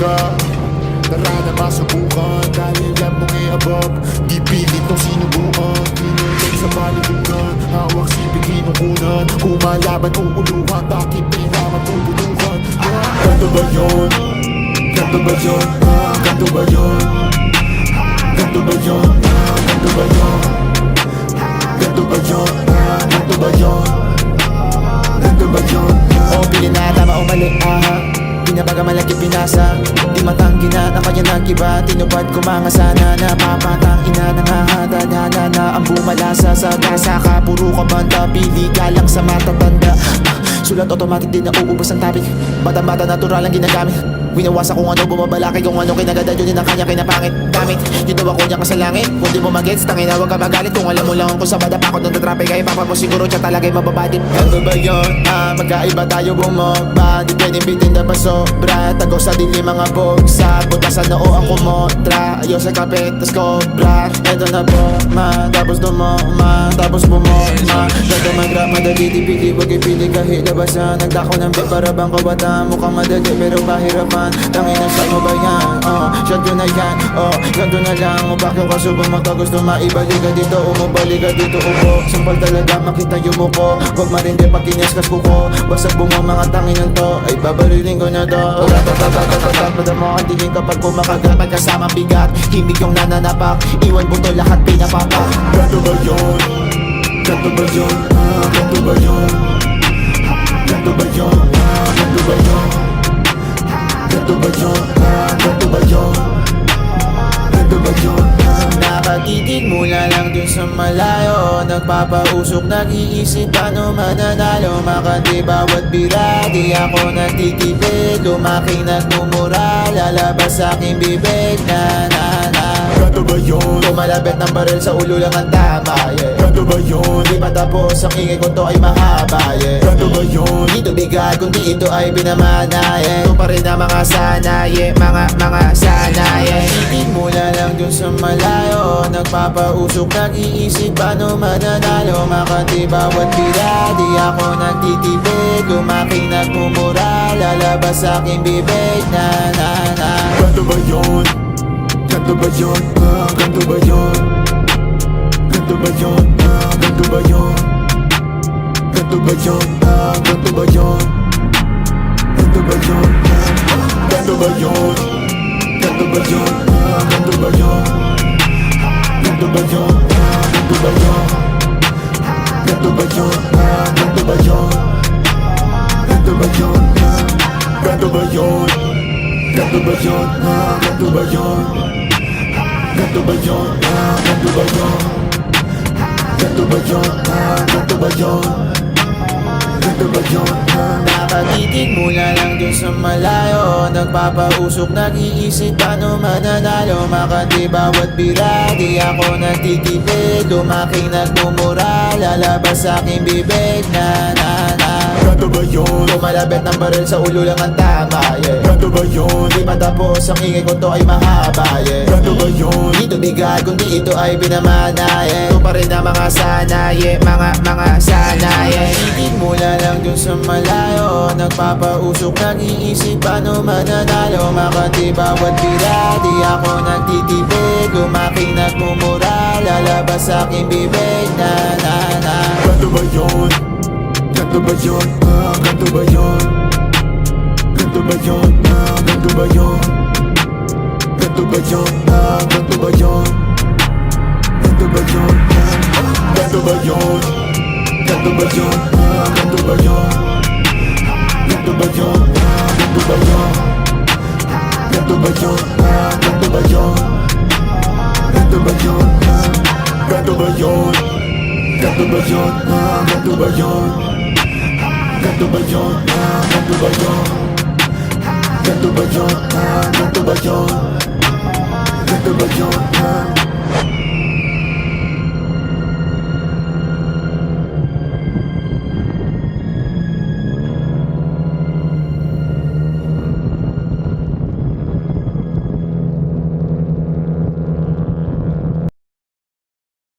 ka Tara na masubukan Dahil yan mong i-above Di pilit nung sinubukan Pinulog sa palibunan Hawak sipin kinukunan Kumalaban uuluhan Bakit di na matutulukan Ah, Ganto ba yun? Ganto ba yun? Ah, Ganto ba yun? Ganto ba yun? Ah, Ganto ba yun? Ganto ba yun? Ah, Ganto ba yun? Ganto ba yun? O pili na tama o mali aha Binabaga malaki pinasa. Di matanggi na na kanya nag-iba Tinupad ko mga sana Napapatang ina Nangahatadhana na ang bumalasa. Sa gasa ka Puro ka banda. Pili ka lang sa matatanda. Sulat automatic din na uubos ang topic. Bata-bata natural ang ginagamit Winawasa kung ano bumabalaki kung ano kinaganda yun ang kanya kinapangit. Gamit, yun daw ako niya ka sa langit Kung di mo magets, tangin huwag ka magalit. Kung alam mo lang kung sa bada pa ako traffic Ay papa mo siguro siya talaga'y mababadip Ano ba yun? Ah, magkaiba tayo bumaba. Di pwedeng bitin na ba sobra? Tago sa dilim mga bugsa. Butasan na o ang kumotra Ayaw sa kapit, tas cobra. Eto na boma, tapos dumoma. Tapos bumoma. Gato mag-rap, madali di pili Huwag ipili kahit labasan Nagdako ng beat para bang kawata. Mukhang madali pero pahirapan yan Tangin na sa'yo ba yan? Oh, shot ko na yan. Ah, oh, ganto na lang. O bakit kaso bumaka gusto maibalik ka dito Umabalik ka dito upo. Sampal talaga makita yung muko. Huwag marindi pag kiniskas ko ko Basag bunga mga tanginan to. Ay babarilin ko na to. Pagdam mo ang tingin kapag kumakagat. Pagkasama bigat. Himig yung nananapak. Iwan buto lahat pinapapak Ganto ba yun? Ganto ba yun? Ganto ba yun? Ganto ba yun? Mula lang dun sa malayo Nagpapausok, nag-iisip paano mananalo? Makati bawat bira, di ako nagtitipid Lumaki nagmumura, lalabas sa aking bibig Na na na Ganto ba yun? Tumalabit ng baril sa ulo lang ang tama yeah. Ganto ba yun? Di pa tapos, ang ingay ko to ay mahaba yeah. Ganto ba yun? Dito bigat, kundi ito ay binamana yeah. Ito pa rin ang mga sana, yeah. Mga, mga sana, yeah. Titig mula lang dun sa malayo Nagpapausok, nag-iisip paano mananalo Makati bawat bira, di ako nagtitipid Lumaki nagmumura, lalabas sa aking bibig Na, na, na Ganto ba yun? Ganto Bayon. Ah, ganto Bayon. Bayon. Ah, ganto ba yun? Ganto? Ah, ganto Bayon. Bayon, Bayon, Ah, ganto ba yun? Ganto? Ah, ganto Bayon. Ah. Ah. Yun? Ah, Ganto ba yun? Ganto ba yun? Ah, Ganto ba yun? Ganto ba yun? Ah, Nakatitig mula lang dun sa malayo Nagpapausok, nag-iisip paano mananalo Makati bawat bira, di ako nagtitipid Lumaki nagmumura, lalabas sa aking bibig Na na na Ganto ba yun? Tumalabit ng baril sa ulo lang ang tama yeah. Ganto ba yun? Di matapos, ang ingay ko to ay mahaba yeah. Ganto ba yun? Dito bigat, kundi ito ay binamana yeah. Ito pa rin ang mga sana, yeah. Mga, mga sana, yeah. Mula lang dun sa malayo Nagpapausok, nag-iisip paano mananalo Makati bawat bira, di ako nagtitipid Lumaki nagmumura, lalabas sa aking bibig Na, na, na Ganto ba yun? Ganto Bayon. Ah, ganto Bayon. Bayon. Ah, ganto ba yun? Ganto ba yun? Bayon, ganto Bayon. Ganto ba yun? Ganto ba yun? Bayon, Bayon, Ah, ganto ba yun? Ganto? Ah, ganto Bayon. Bayon. Ah, ganto ba yun? Ganto? Ah, ganto Bayon. Bayon. Ah, ganto ba? tu bajona, na tu bajona Na tu bajona, na tu bajona Na tu bajona